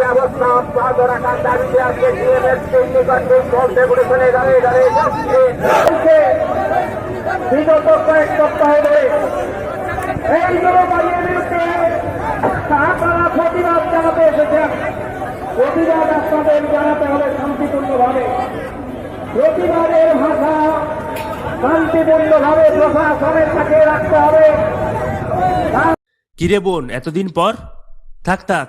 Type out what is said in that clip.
ব্যবস্থা অব্যাহত আজকে দাঁড়িয়ে দাঁড়িয়ে বিগত কয়েক সপ্তাহ ধরে এই বিরুদ্ধে প্রতিবাদ জানাতে এসেছেন। প্রতিবাদ আপনাদের জানাতে হবে শান্তিপূর্ণভাবে। প্রতিবাদের ভাষা শান্তিপূর্ণভাবে প্রশাসনের কাছে রাখতে হবে। কিরে বোন, এতদিন পর? থাক থাক।